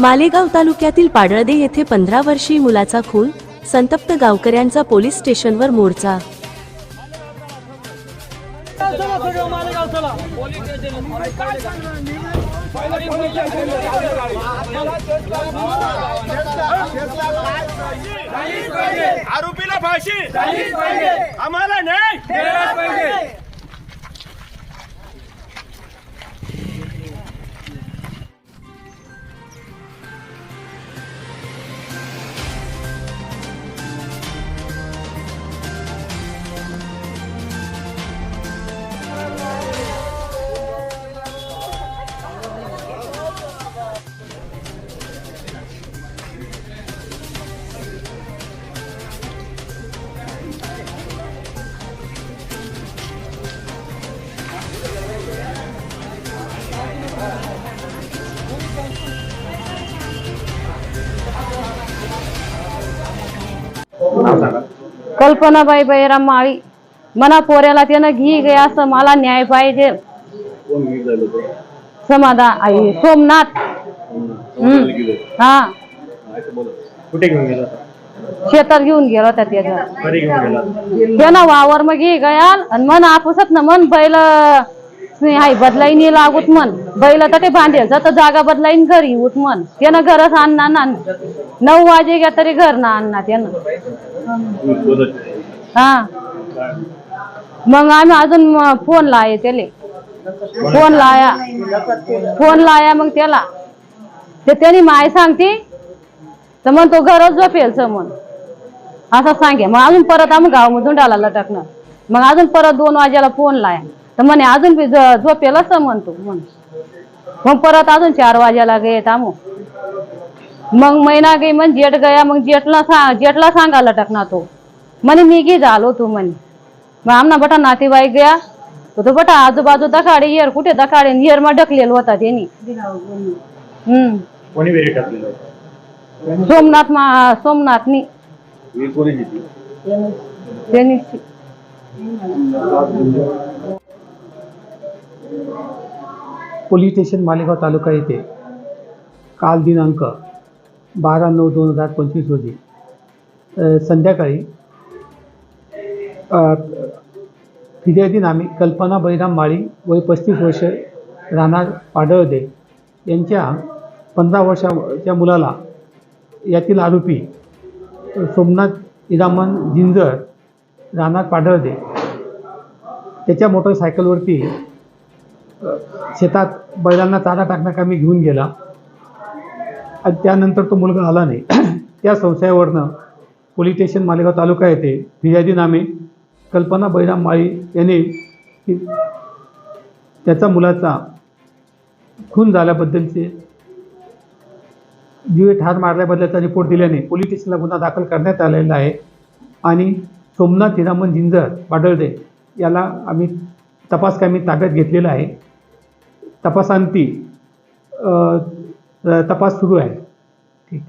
मालेगाव तालुक्यातील पाडळदे येथे पंधरा वर्षीय मुलाचा खून संतप्त गावकऱ्यांचा पोलीस स्टेशनवर मोर्चा. आरोपीला फाशी. आम्हाला नाही कल्पनाबाई बैराम माळी मना पोऱ्याला त्यानं घी गे असं मला न्याय पाहिजे. समाधान आई सोमनाथ. हम्म. हा. कुठे घेऊन गेला शेतात घेऊन गेला होता त्याच्या त्यानं वावर मग घे गयाल आणि मन आपुसत ना मन बैल हाय बदलाईन येईल लागूत म्हण. बैल तर ते बांधेल जात जागा बदलाईन घरी उत म्हण. त्यानं घरच आणणार ना नऊ वाजे घ्या तरी घर ना आणणार त्यानं. हा. मग आम्ही अजून फोन लाय त्याले. फोन लाया. फोन लाया मग त्याला. ते त्याने माय सांगते तर मग तो घरच झोपेल समोर असं सांगे. मग अजून परत आम्ही गावामधून डाला लटकणार मग अजून परत दोन वाजेला फोन लाया. तर म्हणे अजून बी झ- झोपेल असं म्हणतो. म्हण. मग परत अजून चार वाजेला गे आमो मग महिना गे मग जेठ गया. मग जेठला सा जेठला सांगा लटकना तो. म्हणे मी गी झालो तू म्हणे. मग आमना बटा नातेवाईक गया. तो तो बटा आजूबाजू दखाडे येर कुठे दखाडे येर मा ढकलेल होता त्यांनी हम्म? सोमनाथ मा सोमनाथनी. त्यांनी पोलीस स्टेशन मालेगाव तालुका येथे काल दिनांक बारा नऊ दोन हजार पंचवीस रोजी संध्याकाळी फिर्यादी नामी कल्पना बैराम माळी वय पस्तीस वर्ष राहणार पाडळदे यांच्या पंधरा वर्षाच्या मुलाला यातील आरोपी सोमनाथ इरामन जिंजर राहणार पाडळदे. त्याच्या मोटरसायकलवरती शेतात बैलांना चारा टाकण्याकामी घेऊन गेला. आणि त्यानंतर तो मुलगा आला नाही. त्या संशयावरनं पोलीस स्टेशन मालेगाव तालुका येथे फिर्यादी नामे कल्पना बैराम माळी याने त्याचा मुलाचा खून झाल्याबद्दलचे जीवे ठार मारल्याबद्दलचा रिपोर्ट दिल्याने पोलीस स्टेशनला गुन्हा दाखल करण्यात आलेला आहे. आणि सोमनाथ हिरामन जिंजर वाडळदे याला आम्ही तपास कामी ताब्यात घेतलेला आहे. तपासांती तपास सुरू आहे. ठीक.